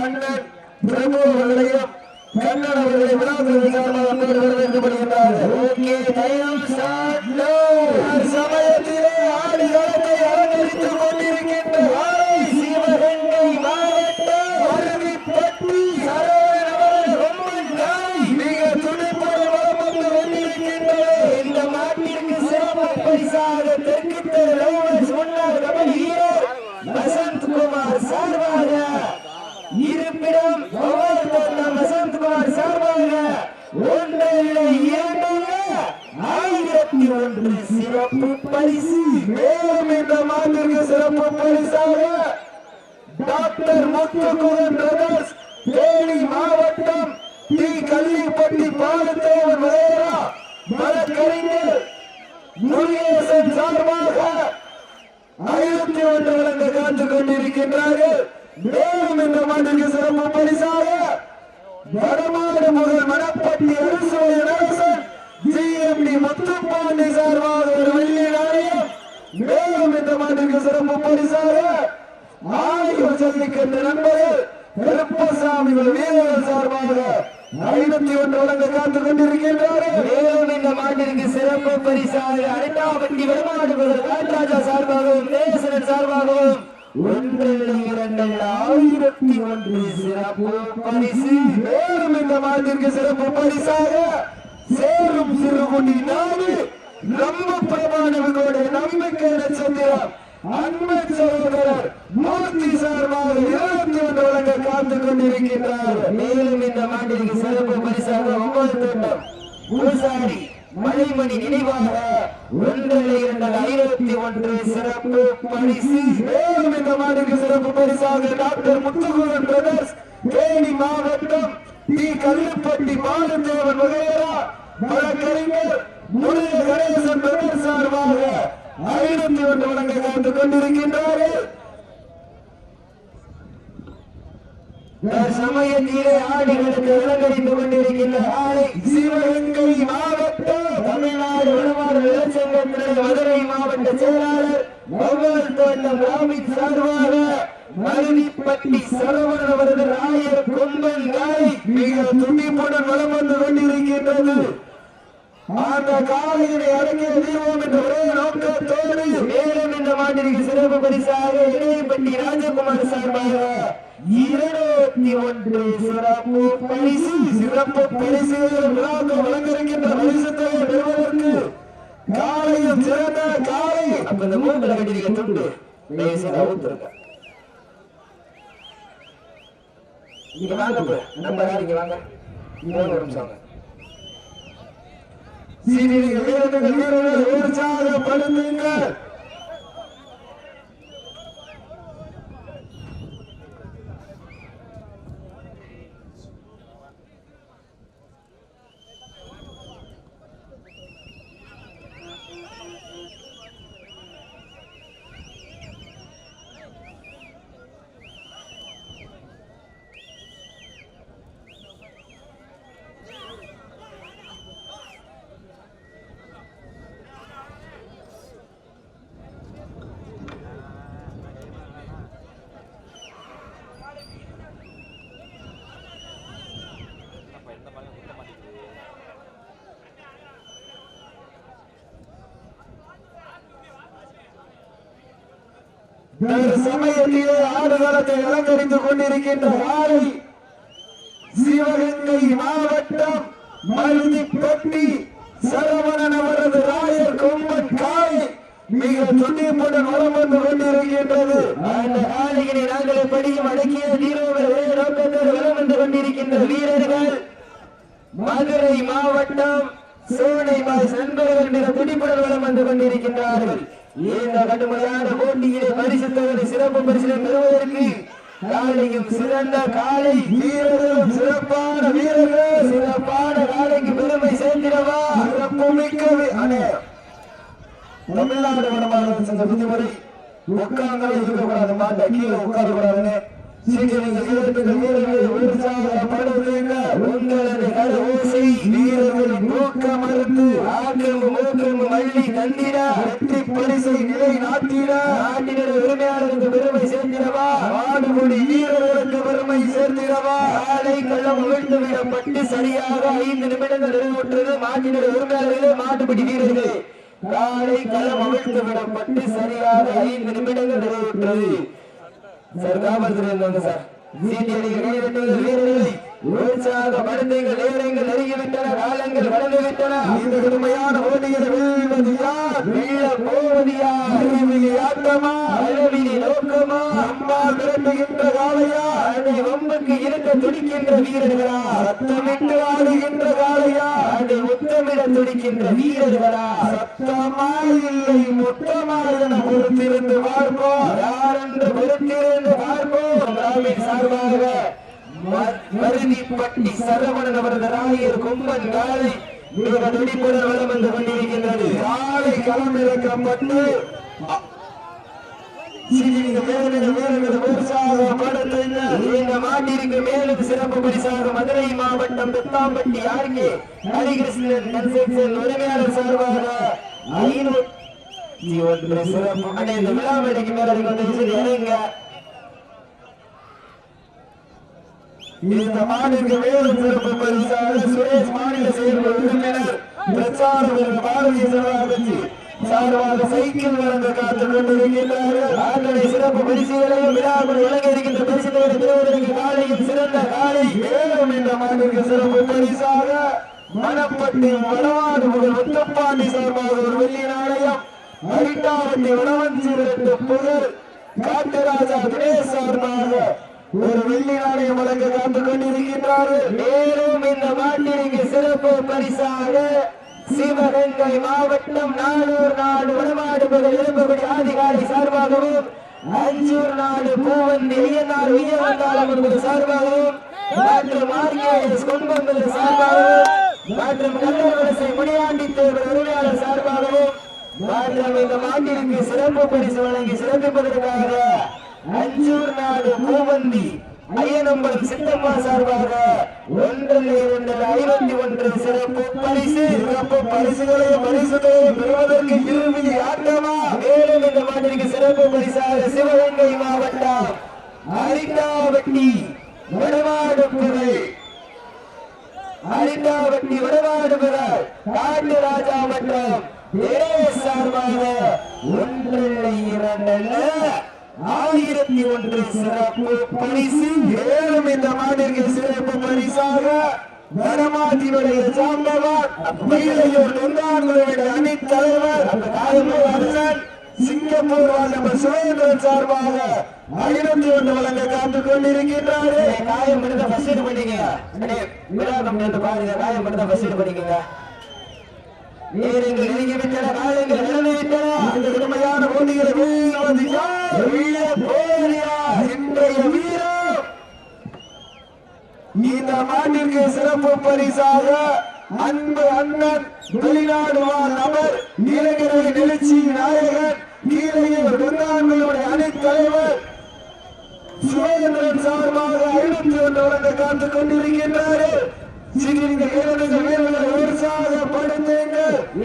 அண்ணன் பிரபு அவர்களையும் கண்ணன் அவர்களை விழாக்கள் வரவேற்கப்படுகின்றார்கள் ஓகே டைம் ஒன்று சிறப்பு பரிசு. மேலும் இந்த மாட்டிற்கு சிறப்பு பரிசாக டாக்டர் முத்துக்குமன் பிரதர்ஸ் தேனி மாவட்டம் டி. கள்ளிப்பட்டி பாலத்தேவர் வரையரா வழக்கறிஞர் முருகேசன் சார்பாக ஐநூத்தி ஒன்று வழங்க காத்துக் கொண்டிருக்கின்றார்கள். மேலும் இந்த மாட்டிற்கு சிறப்பு பரிசாக வடமாடு முதல் மணப்பட்டி அரசு அரசன் ஜிஎம்டி முத்துப்பாண்டி சார்பாக ஒரு வெள்ளி நாணயம் மேலும் இந்த மாட்டிற்கு சிறப்பு பரிசாக ஆயுள் சந்திக்கின்ற நண்பர்கள் கருப்பசாமி வீரர்கள் சார்பாக ஐநூத்தி ஒன்று வழங்க காத்துக் கொண்டிருக்கின்றார்கள். மேலும் இந்த மாட்டிற்கு சிறப்பு பரிசாக அரைட்டாவட்டி வருமானங்கள் ராஜராஜா சார்பாகவும் நேசரன் சார்பாகவும் ஒன்று இரண்டு ஆயிரத்தி ஒன்று சிறப்பு பரிசு மேலும் இந்த மாட்டிற்கு சிறப்பு பரிசாக சேரும் சிறுகுடி நாடு நம்ம பிரமாணவர்களுடைய நம்பிக்கை நட்சத்திரம் அன்பு சகோதரர் மூர்த்தி சார்பாக இருபத்தி ஒன்று வழங்க காத்து கொண்டிருக்கின்றார். மேலும் இந்த மாட்டிற்கு சிறப்பு பரிசாக ஒன்பது தோட்டம் பூசாரி மணிமணி நினைவாக ஒன்றரை இரண்டு ஐநூத்தி ஒன்று சிறப்பு பரிசு. மேலும் இந்த மாட்டிற்கு சிறப்பு பரிசாக டாக்டர் முத்துகுமரன் பிரதர்ஸ் தேனி மாவட்டம் டி கல்லுப்பட்டி பாலத்தேவன் வகையரா வழக்கறிஞர் முருக கணேசன் பிரதர் சார்பாக ஐநூத்தி ஒன்று வழங்க காத்துக் கொண்டிருக்கின்றார்கள். சமயத்திலே ஆடிகளுக்கு அலங்கரித்துக் கொண்டிருக்கின்ற ஆலை சிவகங்கை மாவட்டம் தமிழ்நாடு உணவாளர் இளச்சங்கத்தினுடைய மதுரை மாவட்ட செயலாளர் பகவல் தோட்டம் ராமித் சார்பாக மருவிப்பட்டி சரவணன் அவரது ராயர் கொம்பன் காலை நீங்கள் துண்டிப்புடன் வளம் வந்து கொண்டிருக்கின்றது. அந்த காலையினை அடங்கிய தீபம் என்ற ஒரே நோக்கத்தோடு மேலும் இந்த மாட்டிற்கு சிறப்பு பரிசாக இணையப்பட்டி ராஜகுமார் சார்பாக இருநூத்தி ஒன்று சிறப்பு பரிசு சிறப்பு பரிசு விழாக்கு வழங்கிருக்கின்ற பரிசு பெறுவதற்கு காலையில் சிறந்த காலை. அப்ப இந்த மூன்று கட்டிருக்க துண்டு தயவுசெய்து அவுத்துருங்க இங்க வாங்க நம்ம இங்க வாங்க மூணு நிமிஷம் வாங்க. சீனியர்கள் வீரர்கள் வீரர்கள் உற்சாகப்படுத்துங்கள் சமயத்திலே ஆடுகளத்தை அலங்கரித்துக் கொண்டிருக்கின்ற ஆலை சிவகங்கை மாவட்டம் மருதிப்பட்டி சரவணன் அவரது ராயர் கொம்பன் காய் மிக துண்டிப்புடன் உரம் வந்து கொண்டிருக்கின்றது. அந்த ஆலையினை நாங்கள் படியும் அடக்கிய வீரர்கள் ஒரே நோக்கத்தோடு வலம் வந்து கொண்டிருக்கின்ற வீரர்கள். மதுரை மாவட்டம் சோனை பாய்ஸ் நண்பர்கள் மிக துடிப்புடன் வலம் வந்து கொண்டிருக்கின்றார்கள். இந்த கடுமையான போட்டியிலே பரிசு சிறப்பு பரிசினை பெறுவதற்கு காலையும் சிறந்த காலை வீரர்களும் சிறப்பான வீரர்கள் சிறப்பான காலைக்கு பெருமை சேர்ந்திடவா? சிறப்பு மிக்க வீ- தமிழ்நாடு வடமாநிலத்தில் சென்ற விதிமுறை உட்கார்ந்து இருக்கக்கூடாது கீழே உட்கார வீரர்கள் மூக்க மூக்கிரமு மல்லி பரிசை நிலை உரிமையாளருக்கு சேர்ந்திடவா சேர்ந்திடவா சரியாக ஐந்து நிமிடங்கள் நிறைவுற்றது மாட்டினர். உரிமையாளர்களே மாட்டுப்படி வீரர்களே காலை களம் அவிழ்த்து விடப்பட்டு சரியாக ஐந்து நிமிடங்கள் நிறைவுற்றது சார் இருந்தாங்க சார். வீரர்கள் வீரர்களை உற்சாக படுத்தைகள் நேரங்கள் நெருங்கிவிட்டன காலங்கள் வளர்ந்து விட்டன இந்த கடுமையான போட்டியில் வெல்வது யார் வெல்ல போவது யார் அறிவிலி ஆட்டமா நோக்கமா? அம்மா விரட்டுகின்ற காளையா? அதை வம்புக்கு இருக்க துடிக்கின்ற வீரர்களா? ரத்தமிட்டு ஆடுகின்ற காளையா? அதை முத்தமிட துடிக்கின்ற வீரர்களா? சத்தமா இல்லை மொத்தமா என பொறுத்திருந்து பார்ப்போம். யார் என்று பொறுத்திருந்து பார்ப்போம். சார்பாக மருதிப்பட்டி சரவணன் அவரது ராயர் கொம்பன் காலை மிக துடிப்புடன் வலம் வந்து கொண்டிருக்கின்றது. காலை களமிறக்கப்பட்டு இந்த மாட்டிற்கு மேலும் சிறப்பு பரிசாக மதுரை மாவட்டம் பெத்தாம்பட்டி ஆர்கே ஹரிகிருஷ்ணன் கன்ஸ்ட்ரக்ஷன் உரிமையாளர் சார்பாக ஐநூத்தி ஒன்று சிறப்பு அடைந்த இந்த விழா மேடைக்கு இறங்க. இந்த மாநில வேறு சிறப்பு பரிசாக சுரேஷ் மாநில செயல்பட உறுப்பினர் பிரச்சாரம் பாரதிய ஜனதா சார்பாக சைக்கிள் வழங்க காத்துக் கொண்டிருக்கின்றார்கள். ஆண்டனை சிறப்பு பரிசுகளையும் விழாக்குள் வழங்க இருக்கின்ற பரிசுகளை பெறுவதற்கு காலையில் சிறந்த காலை மேலும் இந்த மாநில சிறப்பு பரிசாக மணப்பட்டி வடவாடு முதல் முத்தப்பாண்டி சார்பாக ஒரு வெள்ளி நாணயம் அரிட்டாவட்டி வடவஞ்சி புகழ் காட்டுராஜா தினேஷ் சார்பாக ஒரு வெள்ளி நாணயம் வழங்க காத்துக் கொண்டிருக்கின்றார்கள் மேலும் இந்த மாட்டிற்கு சிறப்பு பரிசாக சிவகங்கை மாவட்டம் நாளூர் நாடு வடமாடு பகுதி ஆதிகாரி சார்பாகவும் அஞ்சூர் நாடு பூவந்தி ஐயனார் விஜயவந்தாளம் என்பது சார்பாகவும் மற்றும் ஆர்கேஎஸ் குடும்பங்கள் சார்பாகவும் மற்றும் கல்லூரசை முனியாண்டி தேவர் உரிமையாளர் சார்பாகவும் மற்றும் இந்த மாட்டிற்கு சிறப்பு பரிசு வழங்கி சிறப்பிப்பதற்காக அஞ்சூர் நாடு பூவந்தி ஐயனம்பலம் சித்தம்மா சார்பாக ஒன்றில் இரண்டு ஐம்பத்தி ஒன்று சிறப்பு பரிசு சிறப்பு பரிசுகளை பரிசுகளையும் பெறுவதற்கு இறுதி ஆட்டமா? மேலும் இந்த மாட்டிற்கு சிறப்பு பரிசாக சிவகங்கை மாவட்டம் அரிட்டாவட்டி வடவாடுப்புகை அரிட்டாவட்டி வடவாடுபுகள் காட்டு ராஜா மற்றும் தினேஷ் சார்பாக ஒன்றில் இரண்டல்ல ஆயிரத்தி ஒன்று சிறப்பு பரிசு மேலும் இந்த மாநில சிறப்பு பரிசாக வடமாட்டினுடைய சாம்பவர் மயிலையூர் தொண்டான்களுடைய அணி தலைவர் அரசன் சிங்கப்பூர் சார்பாக ஐநூத்தி ஒன்று வழங்க காத்துக் கொண்டிருக்கின்றாரு. காயம் எடுத்த ஃபர்ஸ்ட் பண்ணிக்கங்க. பாருங்க காயம் எடுத்த ஃபர்ஸ்ட் பண்ணிக்கங்க. நேரங்கள் நெருங்கி காலங்கள் விட்டன இந்த கடுமையான போட்டிகளை வீழ்வது யார் வீழ போரியா இன்றைய வீரம் இந்த மாட்டிற்கு சிறப்பு பரிசாக அன்பு அண்ணன் வெளிநாடு வாழ் நபர் நீலகிரி எழுச்சி நாயகன் கீழையூர் வெண்ணாண்மையுடைய அணித் தலைவர் சுரேந்திரன் சார்பாக ஐநூத்தி ஒன்று வழங்க காத்துக் கொண்டிருக்கின்றாரு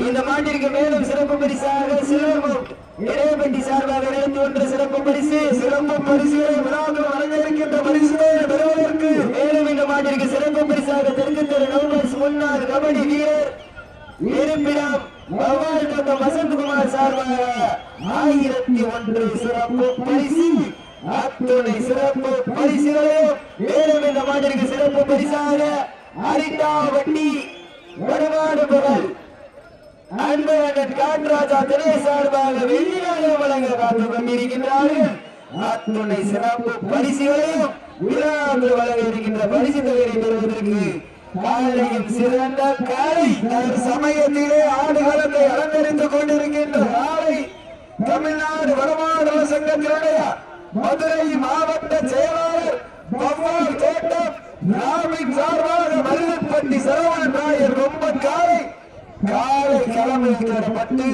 இந்த மாட்டிற்கு மேலும் சிறப்பு பரிசாக சிலம்பம் இடையப்பட்டி சார்பாக இணைந்து ஒன்று சிறப்பு பரிசு சிறப்பு பரிசுகளை விழாவில் வழங்க இருக்கின்ற பரிசுகளை பெறுவதற்கு மேலும் இந்த மாட்டிற்கு சிறப்பு பரிசாக தெற்கு தெரு நவம்பர்ஸ் முன்னாள் கபடி வீரர் இருப்பிடம் வவ்வால் தந்த வசந்தகுமார் சார்பாக ஆயிரத்தி ஒன்று சிறப்பு பரிசு. அத்துணை சிறப்பு பரிசுகளையும் மேலும் இந்த மாட்டிற்கு சிறப்பு பரிசாக அரிட்டாவட்டி வடமாடு புகழ் அன்பழகன் காட்ராஜா திணை சார்பாக வெளிநாடு வழங்க கொண்டிருக்கின்றார்கள் அத்துணை சிறப்பு பரிசுகளையும் வழங்க இருக்கின்ற பரிசு தொகையை பெறுவதற்கு காலையும் சிறந்த காலை சமயத்திலே ஆடுகளத்தை அலங்கரித்துக் கொண்டிருக்கின்ற காலை தமிழ்நாடு வடமாடு சங்கத்தினுடைய மதுரை மாவட்ட செயலாளர் பவ்வால் தோட்டம் சார்பாக மருதப்பட்டி நாயர் ரொம்ப காலை களமிறக்கப்பட்டு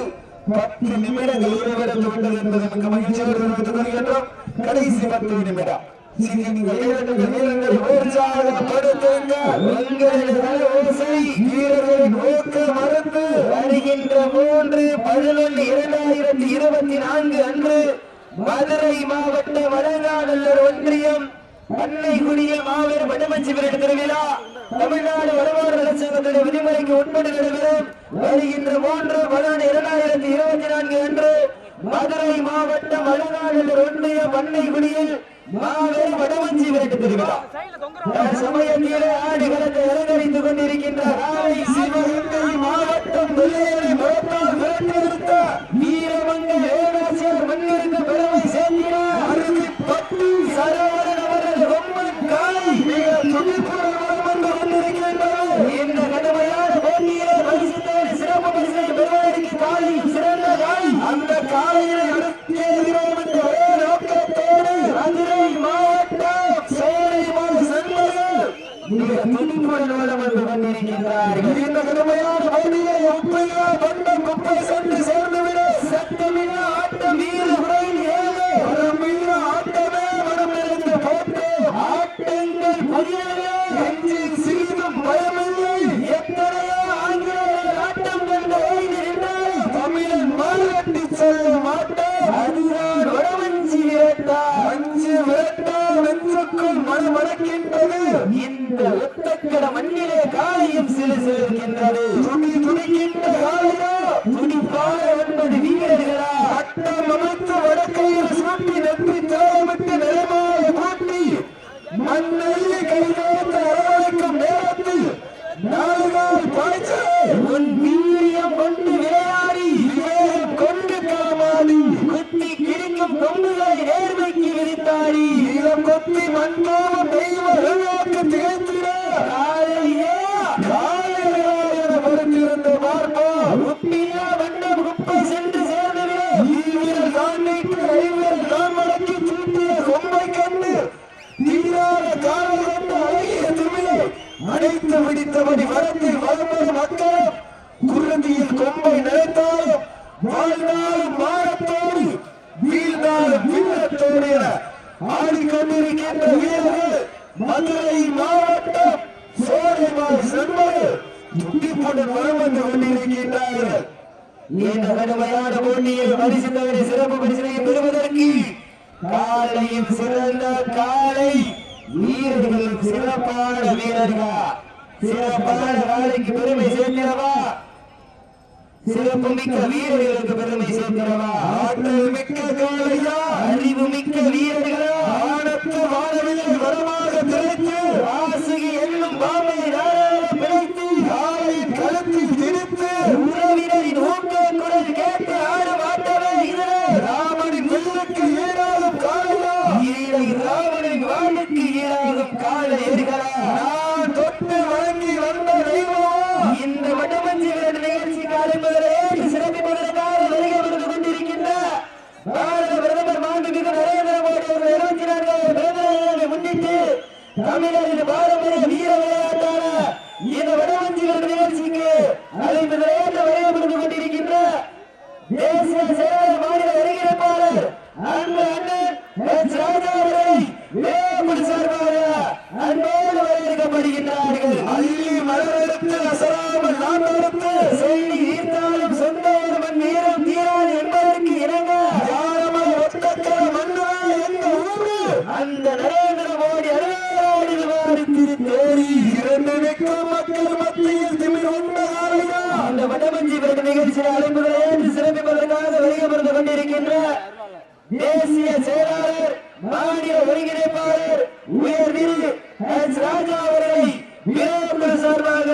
பத்து நிமிடங்கள் நிறைவேறது விட்டது என்பது மிக மகிழ்ச்சியோடு தெரிவித்துக் கொள்கின்றோம் கடைசி பத்து நிமிடம். சிறிது வீரர்கள் வீரர்கள் உற்சாகப்படுத்துங்கள் உங்களது ஓசை வீரர்களின் ஊக்க மருந்து வருகின்ற மூன்று பதினொன்று இரண்டாயிரத்தி இருபத்தி நான்கு அன்று மதுரை மாவட்ட வடநாடல்லர் ஒன்றியம் பண்ணைக்குடியில் மாபெரும் வடமஞ்சி விரட்டு திருவிழா தமிழ்நாடு வடமாறு நலச்சங்கத்துடைய விதிமுறைக்கு உட்பட்டு நடைபெறும். வருகின்ற மூன்று பதினொன்று இரண்டாயிரத்தி இருபத்தி நான்கு அன்று மதுரை மாவட்டம் வடநாடு ஒன்றிய பண்ணைக்குடியில் மாபெரும் வடமஞ்சி விரட்டு திருவிழா. சமயத்தில் ஆடுகளத்தை அலங்கரித்துக் கொண்டிருக்கின்ற காலை சிவகங்கை மாவட்டம் வெள்ளையரை முழப்பால் விரட்டி வீரமங்க ஏகாசியர் மண்ணிருந்த பெருமை சேர்க்கிறார் அருவி பட்டு சரவணன் இந்த கடுமையான போட்டியை உப்பையா பண்டம் குப்பை சென்று சேர்ந்து ஒத்தக்கட மண்ணிலே காலையும் சிறு சிலிருக்கின்றது துணி துணிக்கின்ற காலையோ துணிப்பாக ஒன்பது வீரர்களா? அட்டம் அமைத்து வடக்கையில் சுட்டி நெற்றி தாளமிட்டு நிலமாய பூட்டி மண்ணெல்லி கைதேர்ந்த அரவணைக்கும் நேரத்தில் நாலுகால் பாய்ச்சல் உன் வீரியம் கொண்டு விளையாடி விவேகம் கொண்டு காமாடி குத்தி கிழிக்கும் கொம்புகளை நேர்மைக்கு விரித்தாடி. இளம் கொத்தி மண்மோகம் தெய்வ அருளாக்கு திகழ்த்திட காலையே காலையா என பொறுத்திருந்த பார்ப்போம் உப்பில்லா வண்டம் குப்பை சென்று சேர்ந்துவிட ஈவிரல் தான் நீட்டு ஐவிரல் தான் மடக்கி தூண்டிய கொம்பை கண்டு தீராத காவல் கொண்ட அழகிய திமிழை அடைத்து பிடித்தபடி வரத்தில் வளர்ந்த மக்களும் குருதியில் கொம்பை நினைத்தாலும் வாழ்நாளும் மாறத்தோடு வீழ்நாளும் வீரத்தோடு என ஆடிக்கொண்டிருக்கின்ற வீரர்கள் மதுரை மாவட்டம் சோழைமார் செல்வர்கள் துண்டிப்புடன் வரம் வந்து கொண்டிருக்கின்றார்கள். இந்த கடுமையான போட்டியில் பரிசு தவிர சிறப்பு பரிசனை பெறுவதற்கு சிறந்த காலை வீரர்களும் சிறப்பான வீரர்களா? சிறப்பான காலைக்கு பெருமை சேர்க்கிறவா? சிறப்பு மிக்க வீரர்களுக்கு பெருமை சேர்க்கிறவா? ஆற்றல் மிக்க காளையா? அறிவு மிக்க வீரர்களா? தமிழரின் பாரம்பரிய வீர விளையாட்டான இந்த வடமஞ்சி விரட்டு நிகழ்ச்சிக்கு அழைப்பதிலே வருகை வந்து கொண்டிருக்கின்ற தேசிய செயலாளர் மாநில ஒருங்கிணைப்பாளர் அன்பு அண்ணன் எச். ராஜா அவர்களை வேப்படி சார்பாக அன்போடு வரவேற்கப்படுகின்றார்கள் அள்ளி மலரெடுத்து அசராமல் நாம் எடுத்து சொல்லி ஈர்த்தாலும் சொந்த ஒரு மண் வீரம் தீராது என்பதற்கு இணங்க யாரமல் ஒட்டக்கர மன்னரா என்ற ஊரு அந்த நரேந்திர மோடி அருளாடி திருத்தேரி இரண்டு வெக்கம் மக்கள் மத்தியில் திமிர் உண்ட அந்த வடமஞ்சி விரட்டு நிகழ்ச்சியில் அழைப்புகளை ஏற்று சிறப்பிப்பதற்காக வருகை புரிந்து கொண்டிருக்கின்ற தேசிய செயலர் மாநில ஒருங்கிணைப்பாளர் உயர் திரு எஸ். ராஜா அவர்களை வீரர்கள் சார்பாக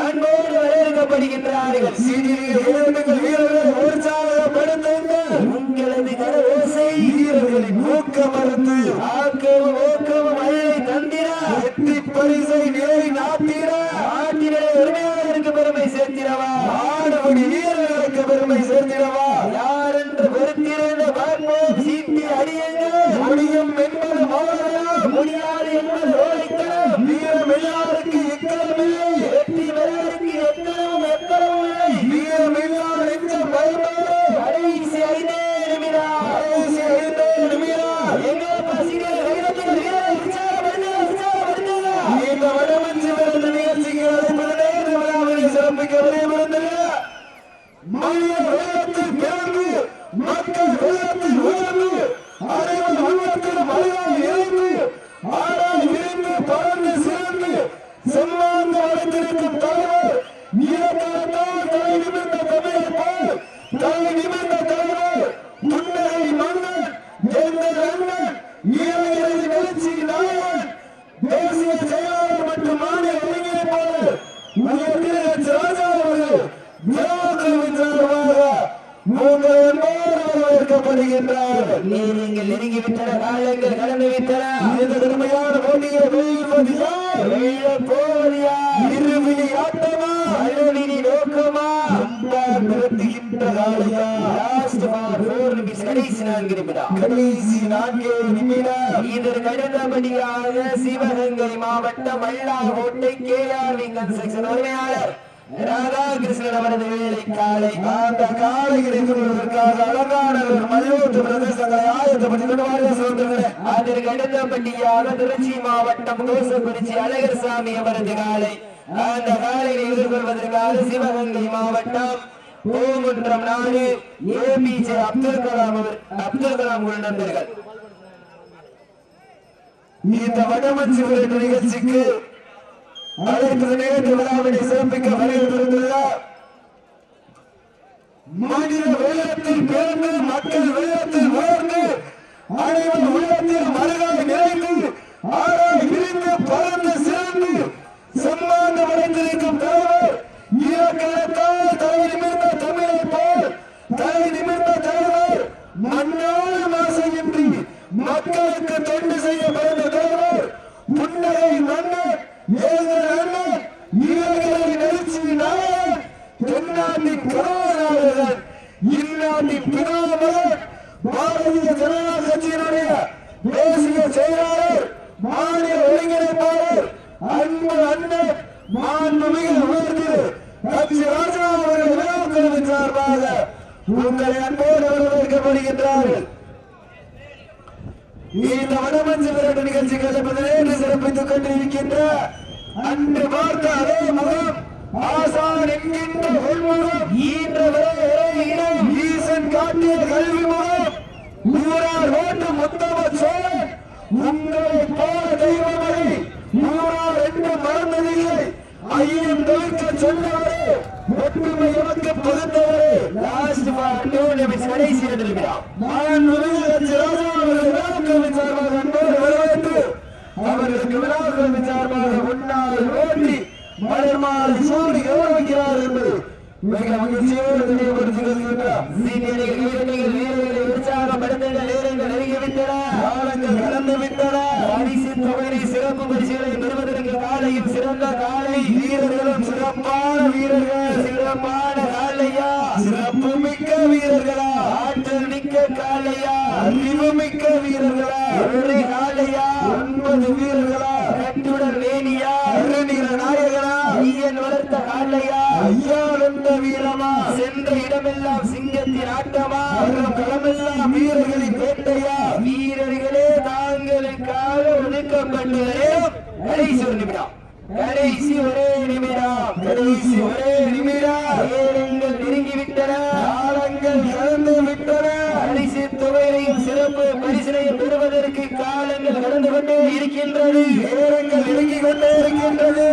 அன்போடு வரவேற்கப்படுகின்றார்கள் வீரர்கள் வீரர்களை உற்சாகப்படுத்துங்கள் உங்களது கர ஓசை வீரர்களின் ஊக்க மருந்து ஆக்கவும் ஊக்கவும் மழையை தந்திர வெற்றி பரிசை நிலை நாட்டிட ஆட்டினை உரிமையாளருக்கு பெருமை சேர்த்திடவா ஆடுபடி வீரர்களுக்கு பெருமை சேர்த்திடவா யார் என்று பொறுத்திருந்த பார்ப்போம் சீட்டி முடியும் என்பது மோதலாம். எல்லாம் காலத்திற்கும் தலைவர் நீரத்தான் தலை நிமிர்ந்த தமிழை போல் தலை நிமிர்ந்த தலைவர் முன்னரை மன்னன் எங்கள் அண்ணன் நீலகிரி நிகழ்ச்சி நாயகன் தேசிய செயலாளர் மற்றும் மாநில ஒருங்கிணைப்பாளர் ராஜா அவர்கள் விழாக்கள் சார்பாக உங்கள் வரவேற்கப்படுகின்றார் நீங்கள் நெருங்கிவிட்டன காலங்கள் கடந்துவிட்டன இந்த திறமையான போட்டியை வெளியில் போகிறார் கடைசி நான்கு நிமிடம் கடைசி நான்கு நிமிடம் இதற்கு சிவகங்கை மாவட்டம் மல்லாகோட்டை கே ஆர் விங்கன் செக்ஷன் உரிமையாளர் ராதாகிருஷ்ணன் அவரது வேலை காலை அந்த காளைகளை கொள்வதற்காக அலங்காநல்லூர் மலையோட்டு பிரதேசங்களை ஆயத்தப்பட்டு அதற்கு அடுத்தபடியாக திருச்சி மாவட்டம் கோசக்குறிச்சி அழகர்சாமி அவரது காலை அந்த காலையை எதிர்கொள்வதற்காக சிவகங்கை மாவட்டம் பூங்குன்றம் நாடு ஏபிஜே அப்துல் கலாம் அப்துல் கலாம் உள்ள நண்பர்கள் இந்த வடமஞ்சி விரட்டு நிகழ்ச்சிக்கு அழைப்பு நிகழ்ச்சி விழாவினை சிறப்பிக்க வருகின்றிருந்துள்ள மாநில வெள்ளத்தில் பிறந்து மக்கள் வெள்ளத்தில் உயர்ந்து அனைவர் உள்ளத்தில் மருகாய் நிறைந்து ஆறாய் விரிந்து பறந்து சிறந்து சம்மாந்த வளைந்திருக்கும் தலைவர் இலக்கணத்தால் தலை தலை நிமிர்ந்த தலைவர் மண்ணால் மாசையின்றி மக்களுக்கு தொண்டு செய்ய பிறந்த தலைவர் புன்னகை மன்னர் ஏழு அண்ணன் இவர்களை நெருச்சி நாயன் தென்னாண்டி கணவனாளர்கள் இந்நாட்டின் பிதாமகன் பாரதிய ஜனதா கட்சியினுடைய தேசிய செயலாளர் மாநில ஒருங்கிணைப்பாளர் அன்பு அண்ணன் மாண்புமிகு உயர்ந்து கட்சி ராஜா அவர்கள் விழாக்களின் சார்பாக உங்களை அன்போடு வரவேற்கப்படுகின்றார்கள் இந்த வடமஞ்சு விரட்டு நிகழ்ச்சிகளை பதினேழு சிறப்பித்துக் கொண்டிருக்கின்ற அன்று பார்த்த அதே முகம் ஆசான் என்கின்ற உள்முகம் ஈன்ற வரை இடம் ஈசன் காட்டிய கல்வி முகம் ஊரார் ஓட்டு முத்தம சோழன் உங்களை போல தெய்வமணி ஊரார் என்று மறந்ததில்லை ஐயன் சொன்னவரே ஒற்றுமை எமக்கு பகுத்தவரே லாஸ்ட் டூ நிமிஷம் கடைசி இரண்டு நான் ராஜா அவர்கள் சார்பாக அன்போடு வரவேற்று அவர்களுக்கு சார்பாக ஓட்டி சூடி கௌரவிக்கிறார் என்பது மிக மகிழ்ச்சியோடு நினைவுபடுத்திக் வீரர்களை உற்சாகப்படுத்துங்கள் நேரங்கள் நெருங்கிவிட்டன. காலங்கள் கடந்து விட்டன பரிசு தொகையை சிறப்பு பரிசுகளை பெறுவதற்கு காலையும் சிறந்த காலை வீரர்களும் சிறப்பான வீரர்கள் சிறப்பான காலையா? சிறப்பு மிக்க வீரர்களா? ஆற்றல் மிக்க காலையா? அறிவு மிக்க வீரர்களா? ஒரே காலையா? ஒன்பது வீரர்களா? கட்டுடல் வேணியா அருநில நாயகனா? ஐயன் வளர்த்த காலையா ஐயா வளர்ந்த வீரமா? சென்ற இடமெல்லாம் சிங்கத்தின் ஆட்டமா? வரும் களமெல்லாம் வீரர்களின் வேட்டையா? வீரர்களே தாங்களுக்காக ஒதுக்கப்பட்டதே கடைசி ஒரு நிமிடம். கடைசி ஒரே நிமிடம். கடைசி ஒரே நிமிடம். நேரங்கள் நெருங்கிவிட்டன காலங்கள் கடந்து விட்டன. பரிசு தொகையையும் சிறப்பு பரிசினையும் பெறுவதற்கு காலங்கள் கடந்து கொண்டே இருக்கின்றது. நேரங்கள் நெருங்கிக் கொண்டே இருக்கின்றது.